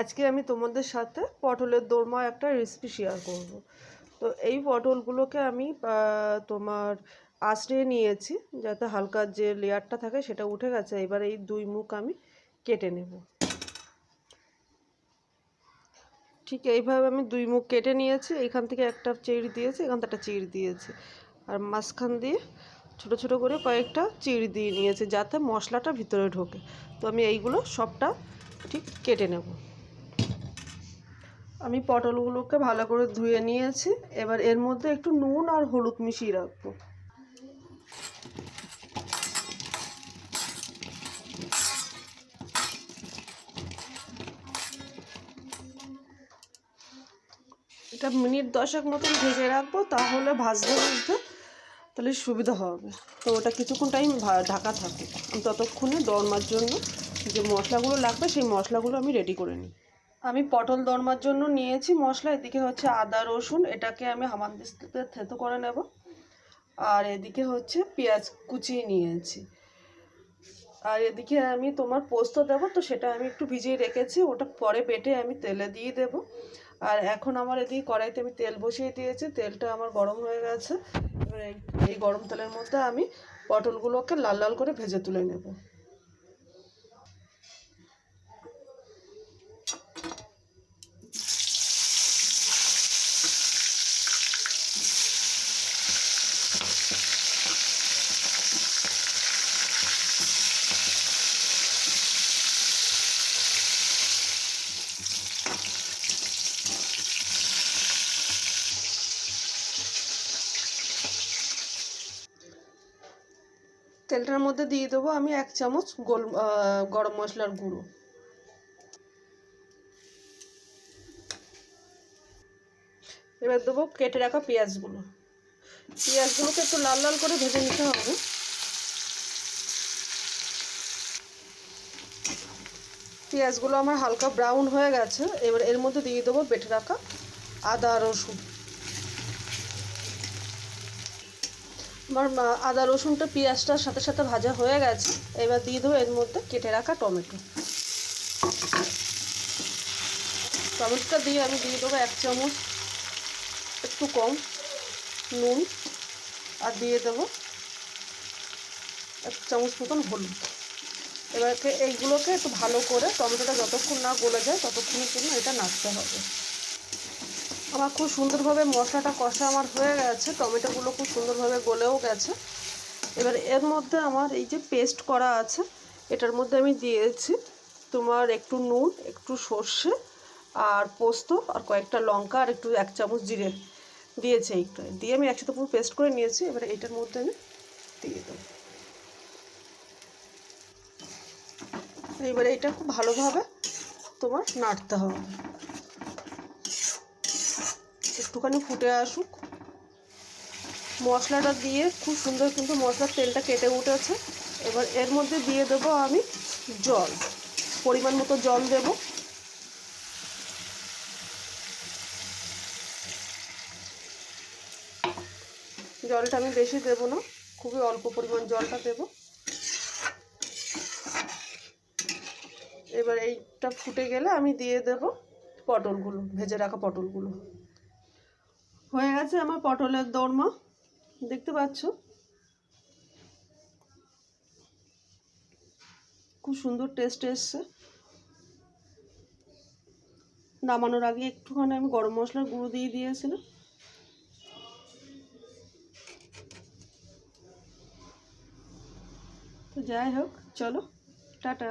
আজকে আমি তোমাদের সাথে পটলের দোরমা একটা রেসিপি শেয়ার করব। তো এই পটলগুলোকে আমি তোমার আঁচড়ে নিয়েছি যাতে হালকা যে লেয়ারটা থাকে সেটা উঠে গেছে। এবার এই দুই মুখ আমি কেটে নেব। ঠিক এইভাবে আমি দুই মুখ কেটে নিয়েছি। এখান থেকে একটা চিড় দিয়েছি, এখান থেকে একটা চিড় দিয়েছি। আর মাঝখান দিয়ে ছোট ছোট করে কয়েকটা চিড় দিয়ে নিয়েছি যাতে মশলাটা ভিতরে ঢোকে। তো আমি এইগুলো সবটা ঠিক কেটে নেব। আমি পটলগুলোকে ভালো করে ধুয়ে নিয়েছি। এবার এর মধ্যে একটু নুন আর হলুদ মিশিয়ে রাখব। এটা মিনিট দশেক মতন ভেজে রাখব, তাহলে ভাজতে ভাজতে তাহলে সুবিধা হবে। তো ওটা কিছুক্ষণ টাইম ঢাকা আমি ততক্ষণে দরমার জন্য যে মশলাগুলো লাগবে, সেই মশলাগুলো আমি রেডি করে নিই। আমি পটল দরমার জন্য নিয়েছি মশলা এদিকে হচ্ছে আদা, রসুন, এটাকে আমি হামানদিস্তিতে থেতো করে নেব। আর এদিকে হচ্ছে পেঁয়াজ কুচিয়ে নিয়েছি। আর এদিকে আমি তোমার পোস্ত দেবো, তো সেটা আমি একটু ভিজিয়ে রেখেছি, ওটা পরে বেটে আমি তেলে দিয়ে দেবো। আর এখন আমার এদিকে কড়াইতে আমি তেল বসিয়ে দিয়েছি, তেলটা আমার গরম হয়ে গেছে। এবার এই এই গরম তেলের মধ্যে আমি পটলগুলোকে লাল লাল করে ভেজে তুলে নেব। তেলটার মধ্যে দিয়ে দেবো আমি এক চামচ গোল গরম মশলার গুঁড়ো। এবার দেবো কেটে রাখা পেঁয়াজগুলো। পেঁয়াজগুলোকে একটু লাল লাল করে ভেজে নিতে হবে। পেঁয়াজগুলো আমার হালকা ব্রাউন হয়ে গেছে। এবার এর মধ্যে দিয়ে দেবো বেটে রাখা আদা রসুন। আমার আদা, রসুনটা পেঁয়াজটার সাথে সাথে ভাজা হয়ে গেছে। এবার দিয়ে দেবো এর মধ্যে কেটে রাখা টমেটো। টমেটোটা দিয়ে আমি দিয়ে দেবো এক চামচ একটু কম নুন আর দিয়ে দেবো এক চামচ মতন হলুদ। এবারকে এইগুলোকে একটু ভালো করে টমেটোটা যতক্ষণ না গলে যায় ততক্ষণের জন্য এটা নাড়তে হবে। আমার খুব সুন্দরভাবে মশলাটা কষা আমার হয়ে গেছে, টমেটোগুলো খুব সুন্দরভাবে গলেও গেছে। এবার এর মধ্যে আমার এই যে পেস্ট করা আছে, এটার মধ্যে আমি দিয়েছি তোমার একটু নুন, একটু সর্ষে আর পোস্ত আর কয়েকটা লঙ্কা আর একটু এক চামচ জিরে দিয়েছি এইটা দিয়ে আমি একসাথে পুরো পেস্ট করে নিয়েছি, এবার এটার মধ্যে আমি দিয়ে দেবো। এবারে এটা খুব ভালোভাবে তোমার নাড়তে হবে। একটুখানি ফুটে আসুক। মশলাটা দিয়ে খুব সুন্দর কিন্তু মশলার তেলটা কেটে উঠেছে। এবার এর মধ্যে দিয়ে দেবো আমি জল। পরিমাণ মতো জল দেব। জলটা আমি বেশি দেব না, খুবই অল্প পরিমাণ জলটা দেব। এবার এইটা ফুটে গেলে আমি দিয়ে দেব পটলগুলো, ভেজে রাখা পটলগুলো। হয়ে গেছে আমার পটলের দোরমা। দেখতে পাচ্ছ? খুব সুন্দর টেস্ট এসছে। নামানোর আগে একটুখানি আমি গরম মশলার গুঁড়ো দিয়ে দিয়েছিলাম। তো যাই হোক, চলো, টাটা।